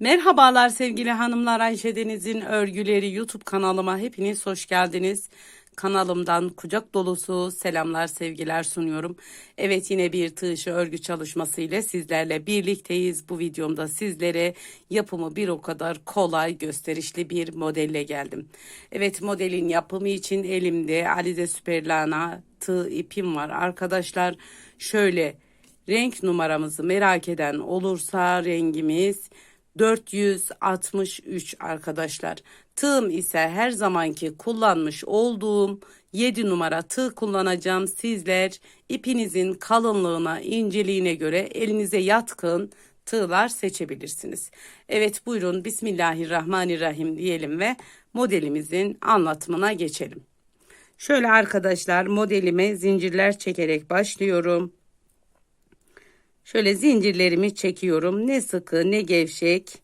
Merhabalar sevgili hanımlar Ayşe Deniz'in örgüleri YouTube kanalıma hepiniz hoş geldiniz. Kanalımdan kucak dolusu selamlar sevgiler sunuyorum. Evet yine bir tığ örgü çalışması ile sizlerle birlikteyiz. Bu videomda sizlere yapımı bir o kadar kolay gösterişli bir modelle geldim. Evet modelin yapımı için elimde Alize Süperlana tığ ipim var arkadaşlar. Şöyle renk numaramızı merak eden olursa rengimiz 463 arkadaşlar. Tığım ise her zamanki kullanmış olduğum 7 numara tığ kullanacağım. Sizler ipinizin kalınlığına, inceliğine göre elinize yatkın tığlar seçebilirsiniz. Evet buyurun Bismillahirrahmanirrahim diyelim ve modelimizin anlatımına geçelim. Şöyle arkadaşlar modelime zincirler çekerek başlıyorum. Şöyle zincirlerimi çekiyorum. Ne sıkı ne gevşek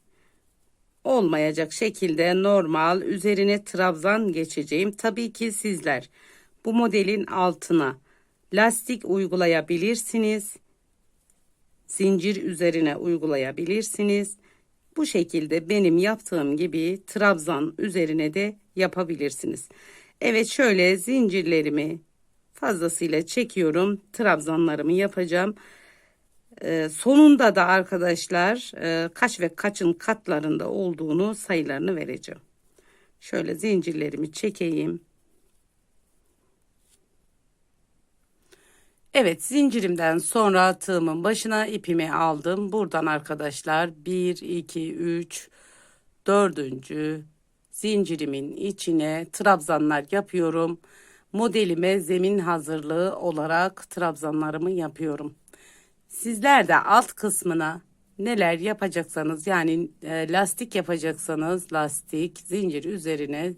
olmayacak şekilde normal üzerine trabzan geçeceğim. Tabii ki sizler bu modelin altına lastik uygulayabilirsiniz. Zincir üzerine uygulayabilirsiniz. Bu şekilde benim yaptığım gibi trabzan üzerine de yapabilirsiniz. Evet şöyle zincirlerimi fazlasıyla çekiyorum. Trabzanlarımı yapacağım. Ee, sonunda da arkadaşlar e, kaç ve kaçın katlarında olduğunu sayılarını vereceğim. Şöyle zincirlerimi çekeyim. Evet zincirimden sonra tığımın başına ipimi aldım. Buradan arkadaşlar 1, 2, 3, 4. zincirimin içine trabzanlar yapıyorum. Modelime zemin hazırlığı olarak trabzanlarımı yapıyorum. Sizler de alt kısmına neler yapacaksanız yani e, lastik yapacaksanız lastik zincir üzerine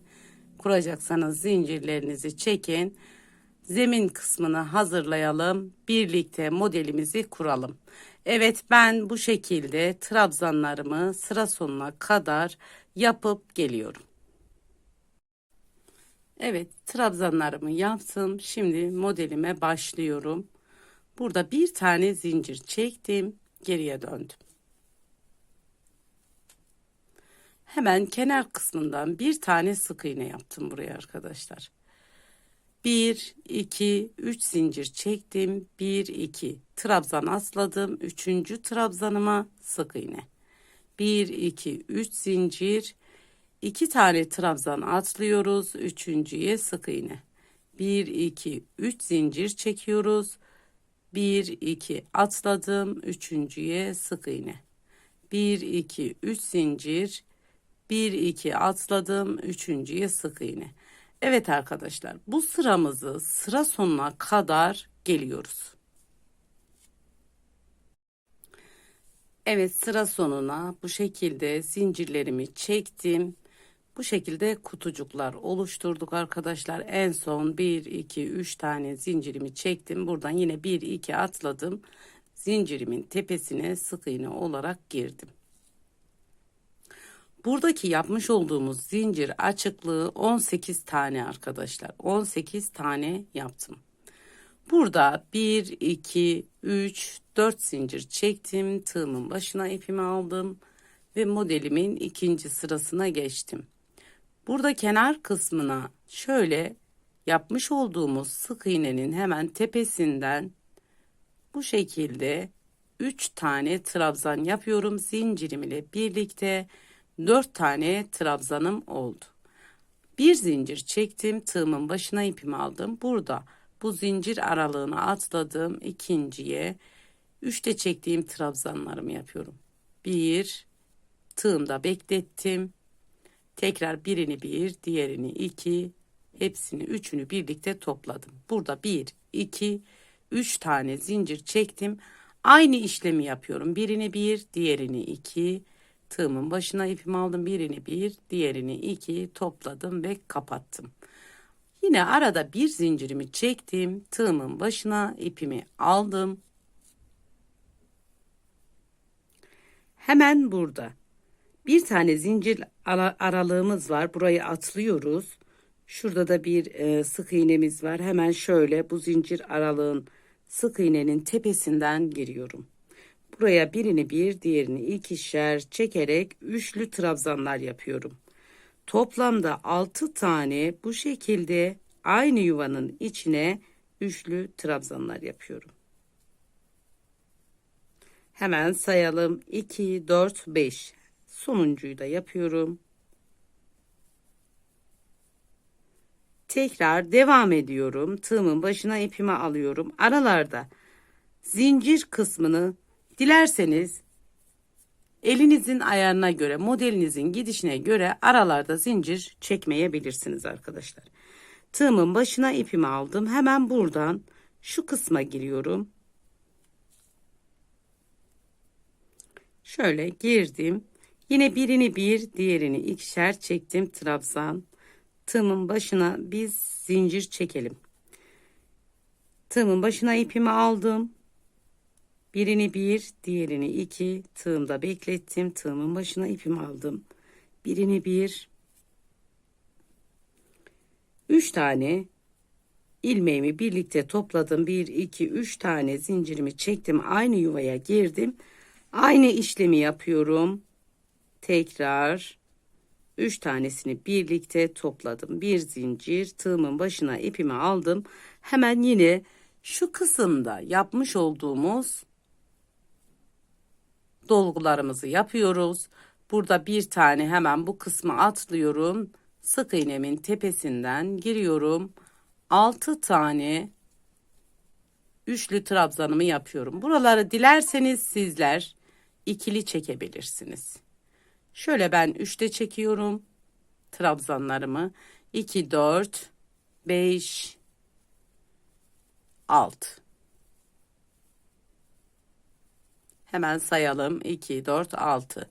kuracaksanız zincirlerinizi çekin. Zemin kısmını hazırlayalım. Birlikte modelimizi kuralım. Evet ben bu şekilde trabzanlarımı sıra sonuna kadar yapıp geliyorum. Evet trabzanlarımı yaptım. Şimdi modelime başlıyorum. Burada bir tane zincir çektim. Geriye döndüm. Hemen kenar kısmından bir tane sık iğne yaptım buraya arkadaşlar. 1, 2, 3 zincir çektim. 1, 2 trabzan atladım. Üçüncü trabzanıma sık iğne. 1, 2, 3 zincir. 2 tane trabzan atlıyoruz. Üçüncüye sık iğne. 1, 2, 3 zincir çekiyoruz. 1 2 atladım. Üçüncüye sık iğne. 1 2 3 zincir. 1 2 atladım. Üçüncüye sık iğne. Evet arkadaşlar bu sıramızı sıra sonuna kadar geliyoruz. Evet sıra sonuna bu şekilde zincirlerimi çektim bu şekilde kutucuklar oluşturduk arkadaşlar. En son 1, 2, 3 tane zincirimi çektim. Buradan yine 1, 2 atladım. Zincirimin tepesine sık iğne olarak girdim. Buradaki yapmış olduğumuz zincir açıklığı 18 tane arkadaşlar. 18 tane yaptım. Burada 1, 2, 3, 4 zincir çektim. Tığımın başına ipimi aldım ve modelimin ikinci sırasına geçtim. Burada kenar kısmına şöyle yapmış olduğumuz sık iğnenin hemen tepesinden bu şekilde 3 tane trabzan yapıyorum zincirim ile birlikte 4 tane trabzanım oldu. Bir zincir çektim tığımın başına ipimi aldım. Burada bu zincir aralığını atladım ikinciye 3'te çektiğim trabzanlarımı yapıyorum. 1 tığımda beklettim Tekrar birini bir, diğerini iki, hepsini üçünü birlikte topladım. Burada bir, iki, üç tane zincir çektim. Aynı işlemi yapıyorum. Birini bir, diğerini iki. Tığımın başına ipimi aldım. Birini bir, diğerini iki topladım ve kapattım. Yine arada bir zincirimi çektim. Tığımın başına ipimi aldım. Hemen burada bir tane zincir aralığımız var. Burayı atlıyoruz. Şurada da bir e, sık iğnemiz var. Hemen şöyle bu zincir aralığın sık iğnenin tepesinden giriyorum. Buraya birini bir, diğerini ikişer çekerek üçlü trabzanlar yapıyorum. Toplamda 6 tane bu şekilde aynı yuvanın içine üçlü trabzanlar yapıyorum. Hemen sayalım. 2, 4, 5. Sonuncuyu da yapıyorum. Tekrar devam ediyorum. Tığımın başına ipimi alıyorum. Aralarda zincir kısmını dilerseniz elinizin ayarına göre, modelinizin gidişine göre aralarda zincir çekmeyebilirsiniz arkadaşlar. Tığımın başına ipimi aldım. Hemen buradan şu kısma giriyorum. Şöyle girdim. Yine birini bir, diğerini ikişer çektim trabzan. Tığımın başına biz zincir çekelim. Tığımın başına ipimi aldım. Birini bir, diğerini iki, tığımda beklettim. Tığımın başına ipimi aldım. Birini bir, üç tane ilmeğimi birlikte topladım. Bir, iki, üç tane zincirimi çektim. Aynı yuvaya girdim. Aynı işlemi yapıyorum. Tekrar 3 tanesini birlikte topladım. Bir zincir tığımın başına ipimi aldım. Hemen yine şu kısımda yapmış olduğumuz dolgularımızı yapıyoruz. Burada bir tane hemen bu kısmı atlıyorum. Sık iğnemin tepesinden giriyorum. 6 tane üçlü trabzanımı yapıyorum. Buraları dilerseniz sizler ikili çekebilirsiniz. Şöyle ben 3'te çekiyorum trabzanlarımı. 2 4 5 6 Hemen sayalım. 2 4 6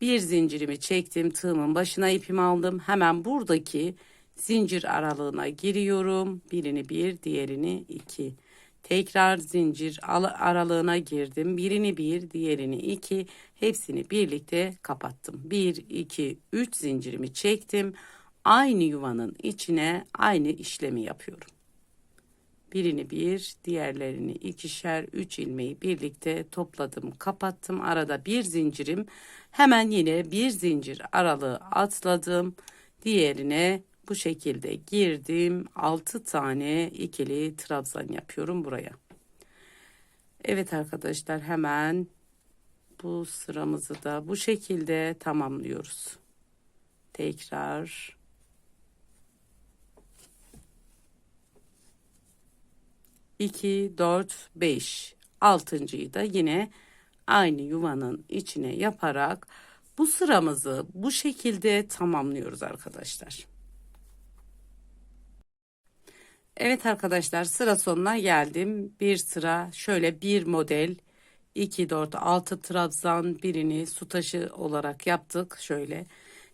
bir zincirimi çektim. Tığımın başına ipimi aldım. Hemen buradaki zincir aralığına giriyorum. Birini bir, diğerini iki. Tekrar zincir aralığına girdim. Birini bir, diğerini iki. Hepsini birlikte kapattım. Bir, iki, üç zincirimi çektim. Aynı yuvanın içine aynı işlemi yapıyorum. Birini bir, diğerlerini ikişer, üç ilmeği birlikte topladım, kapattım. Arada bir zincirim. Hemen yine bir zincir aralığı atladım. Diğerine bu şekilde girdim. 6 tane ikili trabzan yapıyorum buraya. Evet arkadaşlar hemen bu sıramızı da bu şekilde tamamlıyoruz. Tekrar iki, dört, beş, altıncıyı da yine aynı yuvanın içine yaparak bu sıramızı bu şekilde tamamlıyoruz arkadaşlar. Evet arkadaşlar sıra sonuna geldim. Bir sıra şöyle bir model 2 4 6 trabzan birini su taşı olarak yaptık. Şöyle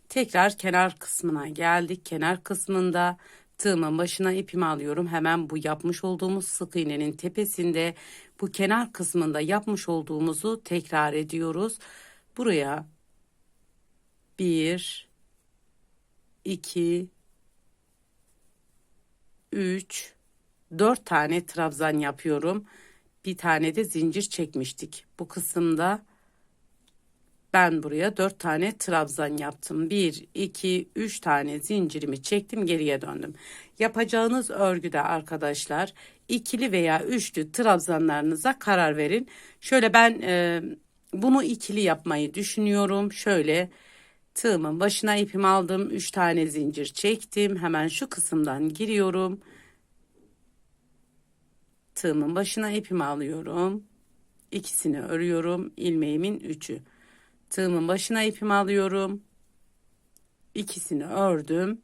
tekrar kenar kısmına geldik. Kenar kısmında tığımın başına ipimi alıyorum. Hemen bu yapmış olduğumuz sık iğnenin tepesinde bu kenar kısmında yapmış olduğumuzu tekrar ediyoruz. Buraya 1 2 3 4 tane trabzan yapıyorum. Bir tane de zincir çekmiştik. Bu kısımda ben buraya 4 tane trabzan yaptım. 1 2 3 tane zincirimi çektim, geriye döndüm. Yapacağınız örgüde arkadaşlar ikili veya üçlü trabzanlarınıza karar verin. Şöyle ben e, bunu ikili yapmayı düşünüyorum. Şöyle Tığımın başına ipimi aldım. 3 tane zincir çektim. Hemen şu kısımdan giriyorum. Tığımın başına ipimi alıyorum. İkisini örüyorum. ilmeğimin üçü. Tığımın başına ipimi alıyorum. İkisini ördüm.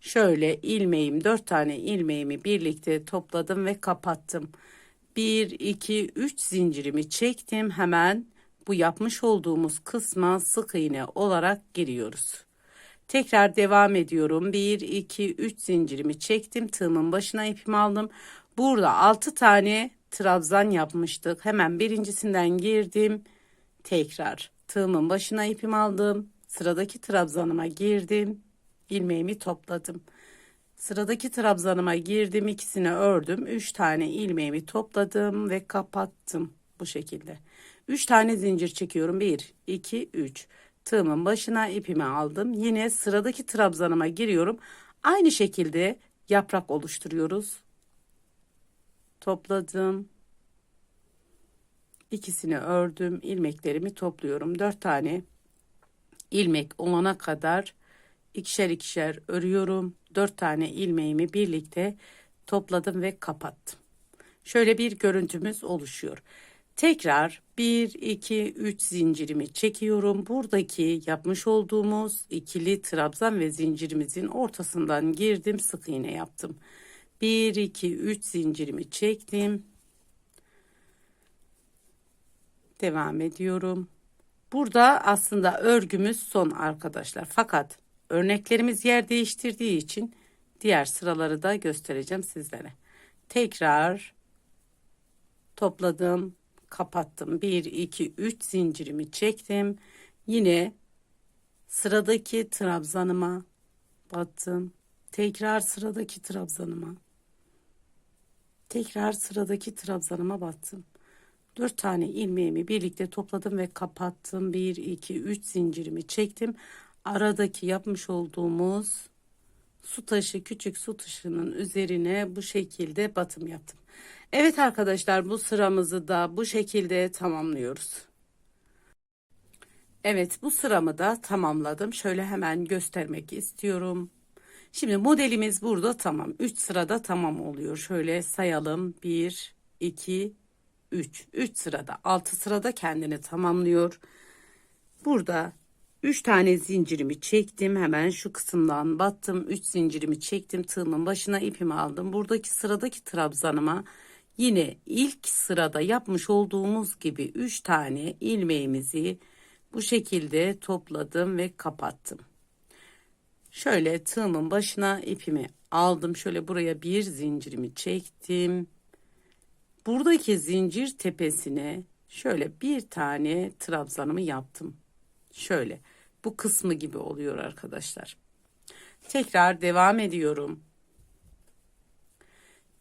Şöyle ilmeğim dört tane ilmeğimi birlikte topladım ve kapattım. 1 2 3 zincirimi çektim. Hemen bu yapmış olduğumuz kısma sık iğne olarak giriyoruz. Tekrar devam ediyorum. 1, 2, 3 zincirimi çektim. Tığımın başına ipimi aldım. Burada 6 tane trabzan yapmıştık. Hemen birincisinden girdim. Tekrar tığımın başına ipimi aldım. Sıradaki trabzanıma girdim. ilmeğimi topladım. Sıradaki trabzanıma girdim. ikisini ördüm. 3 tane ilmeğimi topladım ve kapattım bu şekilde. 3 tane zincir çekiyorum. 1, 2, 3. Tığımın başına ipimi aldım. Yine sıradaki trabzanıma giriyorum. Aynı şekilde yaprak oluşturuyoruz. Topladım. İkisini ördüm. ilmeklerimi topluyorum. 4 tane ilmek olana kadar ikişer ikişer örüyorum. 4 tane ilmeğimi birlikte topladım ve kapattım. Şöyle bir görüntümüz oluşuyor. Tekrar 1 2 3 zincirimi çekiyorum. Buradaki yapmış olduğumuz ikili trabzan ve zincirimizin ortasından girdim, sık iğne yaptım. 1 2 3 zincirimi çektim. Devam ediyorum. Burada aslında örgümüz son arkadaşlar. Fakat örneklerimiz yer değiştirdiği için diğer sıraları da göstereceğim sizlere. Tekrar topladım, kapattım. 1 2 3 zincirimi çektim. Yine sıradaki trabzanıma battım. Tekrar sıradaki trabzanıma. Tekrar sıradaki trabzanıma battım. 4 tane ilmeğimi birlikte topladım ve kapattım. 1 2 3 zincirimi çektim. Aradaki yapmış olduğumuz su taşı küçük su taşının üzerine bu şekilde batım yaptım. Evet arkadaşlar bu sıramızı da bu şekilde tamamlıyoruz. Evet bu sıramı da tamamladım. Şöyle hemen göstermek istiyorum. Şimdi modelimiz burada tamam. 3 sırada tamam oluyor. Şöyle sayalım. 1, 2, 3. 3 sırada. 6 sırada kendini tamamlıyor. Burada 3 tane zincirimi çektim. Hemen şu kısımdan battım. 3 zincirimi çektim. Tığımın başına ipimi aldım. Buradaki sıradaki trabzanıma yine ilk sırada yapmış olduğumuz gibi 3 tane ilmeğimizi bu şekilde topladım ve kapattım. Şöyle tığımın başına ipimi aldım. Şöyle buraya bir zincirimi çektim. Buradaki zincir tepesine şöyle bir tane trabzanımı yaptım. Şöyle bu kısmı gibi oluyor arkadaşlar. Tekrar devam ediyorum.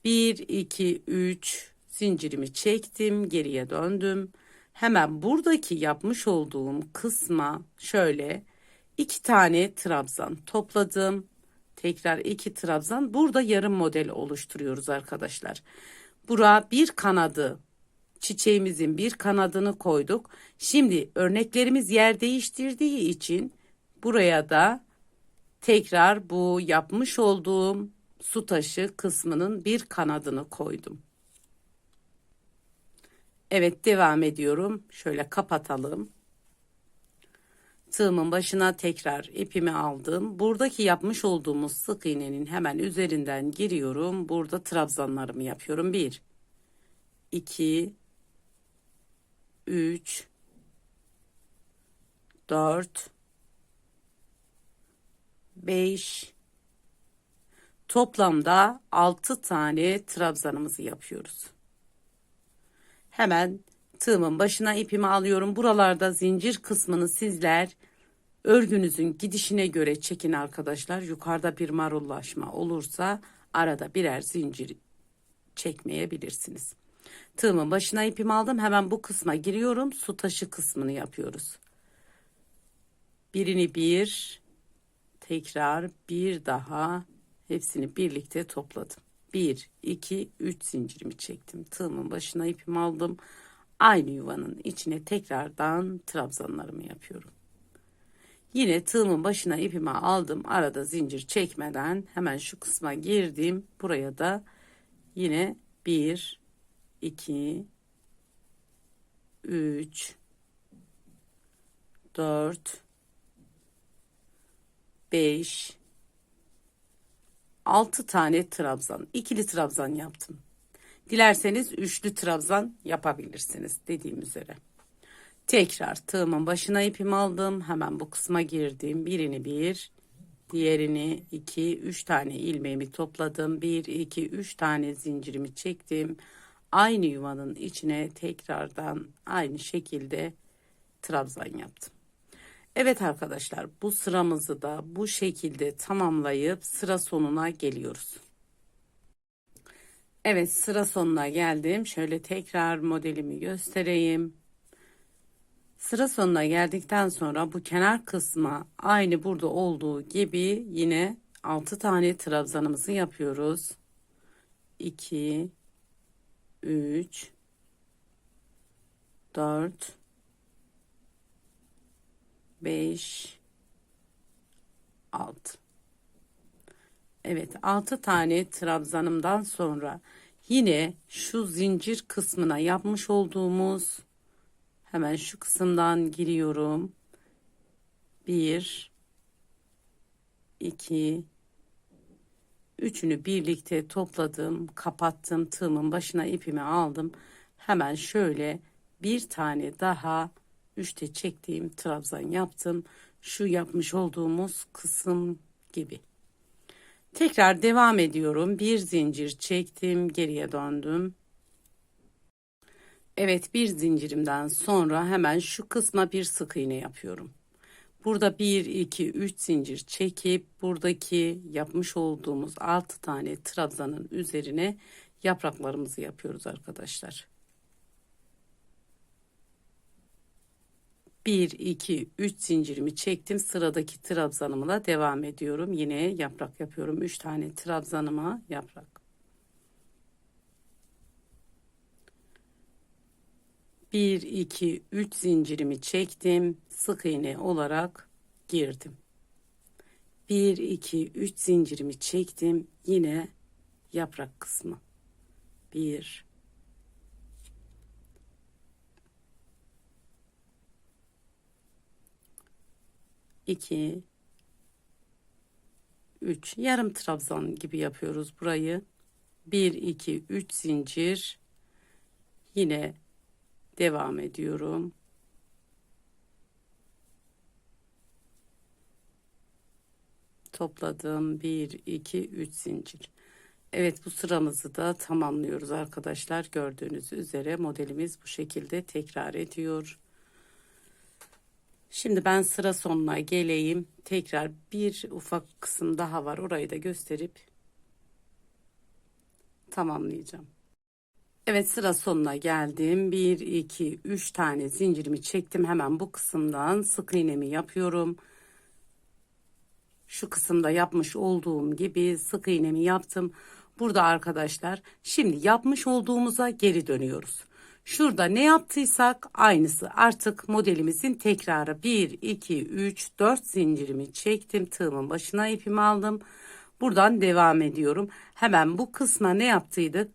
1 2 3 zincirimi çektim, geriye döndüm. Hemen buradaki yapmış olduğum kısma şöyle iki tane trabzan topladım. Tekrar iki trabzan. Burada yarım model oluşturuyoruz arkadaşlar. Bura bir kanadı çiçeğimizin bir kanadını koyduk. Şimdi örneklerimiz yer değiştirdiği için buraya da tekrar bu yapmış olduğum su taşı kısmının bir kanadını koydum. Evet devam ediyorum. Şöyle kapatalım. Tığımın başına tekrar ipimi aldım. Buradaki yapmış olduğumuz sık iğnenin hemen üzerinden giriyorum. Burada trabzanlarımı yapıyorum. 1 2 3 4 5 toplamda 6 tane trabzanımızı yapıyoruz. Hemen tığımın başına ipimi alıyorum. Buralarda zincir kısmını sizler örgünüzün gidişine göre çekin arkadaşlar. Yukarıda bir marullaşma olursa arada birer zincir çekmeyebilirsiniz. Tığımın başına ipimi aldım. Hemen bu kısma giriyorum. Su taşı kısmını yapıyoruz. Birini bir, tekrar bir daha hepsini birlikte topladım. 1, 2, 3 zincirimi çektim. Tığımın başına ipimi aldım. Aynı yuvanın içine tekrardan trabzanlarımı yapıyorum. Yine tığımın başına ipimi aldım. Arada zincir çekmeden hemen şu kısma girdim. Buraya da yine 1, 2, 3, 4, 5, 6 tane trabzan, ikili trabzan yaptım. Dilerseniz üçlü trabzan yapabilirsiniz dediğim üzere. Tekrar tığımın başına ipimi aldım. Hemen bu kısma girdim. Birini bir, diğerini iki, üç tane ilmeğimi topladım. Bir, iki, üç tane zincirimi çektim. Aynı yuvanın içine tekrardan aynı şekilde trabzan yaptım. Evet arkadaşlar bu sıramızı da bu şekilde tamamlayıp sıra sonuna geliyoruz. Evet sıra sonuna geldim. Şöyle tekrar modelimi göstereyim. Sıra sonuna geldikten sonra bu kenar kısma aynı burada olduğu gibi yine 6 tane trabzanımızı yapıyoruz. 2 3 4 5 6 Evet 6 tane trabzanımdan sonra yine şu zincir kısmına yapmış olduğumuz hemen şu kısımdan giriyorum. 1 2 üçünü birlikte topladım, kapattım, tığımın başına ipimi aldım. Hemen şöyle bir tane daha üçte çektiğim trabzan yaptım. Şu yapmış olduğumuz kısım gibi. Tekrar devam ediyorum. Bir zincir çektim, geriye döndüm. Evet, bir zincirimden sonra hemen şu kısma bir sık iğne yapıyorum. Burada 1 2 3 zincir çekip buradaki yapmış olduğumuz 6 tane trabzanın üzerine yapraklarımızı yapıyoruz arkadaşlar. 1 2 3 zincirimi çektim. Sıradaki trabzanımla devam ediyorum. Yine yaprak yapıyorum. 3 tane trabzanıma yaprak. 1 2 3 zincirimi çektim. Sık iğne olarak girdim. 1 2 3 zincirimi çektim. Yine yaprak kısmı. 1 2 3 yarım trabzan gibi yapıyoruz burayı. 1 2 3 zincir yine devam ediyorum. Topladım 1 2 3 zincir. Evet bu sıramızı da tamamlıyoruz arkadaşlar. Gördüğünüz üzere modelimiz bu şekilde tekrar ediyor. Şimdi ben sıra sonuna geleyim. Tekrar bir ufak kısım daha var. Orayı da gösterip tamamlayacağım. Evet sıra sonuna geldim. 1, 2, 3 tane zincirimi çektim. Hemen bu kısımdan sık iğnemi yapıyorum. Şu kısımda yapmış olduğum gibi sık iğnemi yaptım. Burada arkadaşlar şimdi yapmış olduğumuza geri dönüyoruz. Şurada ne yaptıysak aynısı. Artık modelimizin tekrarı 1 2 3 4 zincirimi çektim. Tığımın başına ipimi aldım. Buradan devam ediyorum. Hemen bu kısma ne yaptıydık?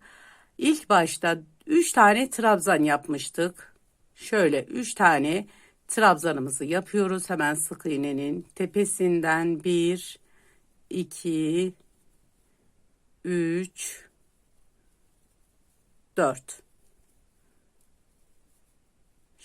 İlk başta 3 tane trabzan yapmıştık. Şöyle 3 tane trabzanımızı yapıyoruz. Hemen sık iğnenin tepesinden 1 2 3 4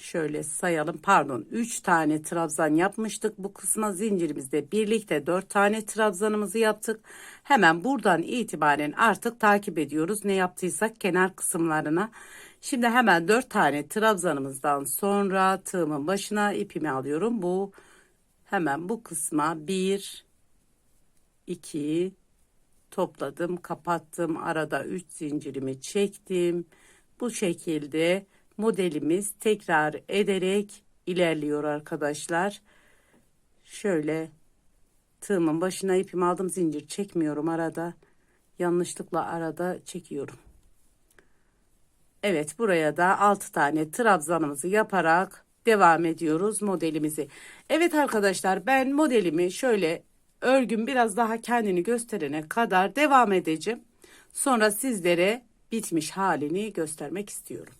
şöyle sayalım. Pardon 3 tane trabzan yapmıştık bu kısma. Zincirimizde birlikte 4 tane trabzanımızı yaptık. Hemen buradan itibaren artık takip ediyoruz ne yaptıysak kenar kısımlarına. Şimdi hemen 4 tane trabzanımızdan sonra tığımın başına ipimi alıyorum. Bu hemen bu kısma 1 2 topladım kapattım. Arada 3 zincirimi çektim. Bu şekilde modelimiz tekrar ederek ilerliyor arkadaşlar. Şöyle tığımın başına ipimi aldım zincir çekmiyorum arada. Yanlışlıkla arada çekiyorum. Evet buraya da 6 tane trabzanımızı yaparak devam ediyoruz modelimizi. Evet arkadaşlar ben modelimi şöyle örgüm biraz daha kendini gösterene kadar devam edeceğim. Sonra sizlere bitmiş halini göstermek istiyorum.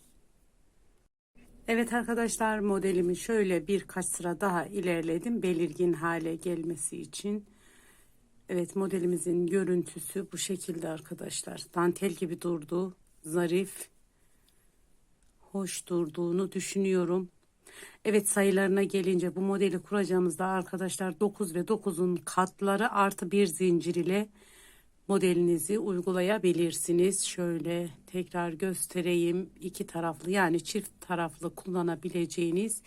Evet arkadaşlar modelimi şöyle birkaç sıra daha ilerledim belirgin hale gelmesi için. Evet modelimizin görüntüsü bu şekilde arkadaşlar. Dantel gibi durdu. Zarif. Hoş durduğunu düşünüyorum. Evet sayılarına gelince bu modeli kuracağımızda arkadaşlar 9 ve 9'un katları artı bir zincir ile modelinizi uygulayabilirsiniz. Şöyle tekrar göstereyim. İki taraflı yani çift taraflı kullanabileceğiniz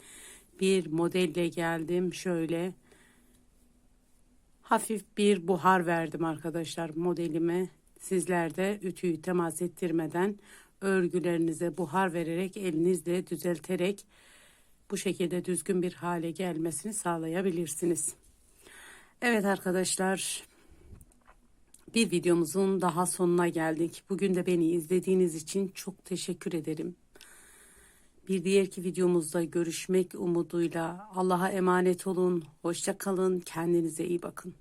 bir modelle geldim. Şöyle hafif bir buhar verdim arkadaşlar modelime. Sizler de ütüyü temas ettirmeden örgülerinize buhar vererek elinizle düzelterek bu şekilde düzgün bir hale gelmesini sağlayabilirsiniz. Evet arkadaşlar bir videomuzun daha sonuna geldik. Bugün de beni izlediğiniz için çok teşekkür ederim. Bir diğerki videomuzda görüşmek umuduyla Allah'a emanet olun. Hoşça kalın. Kendinize iyi bakın.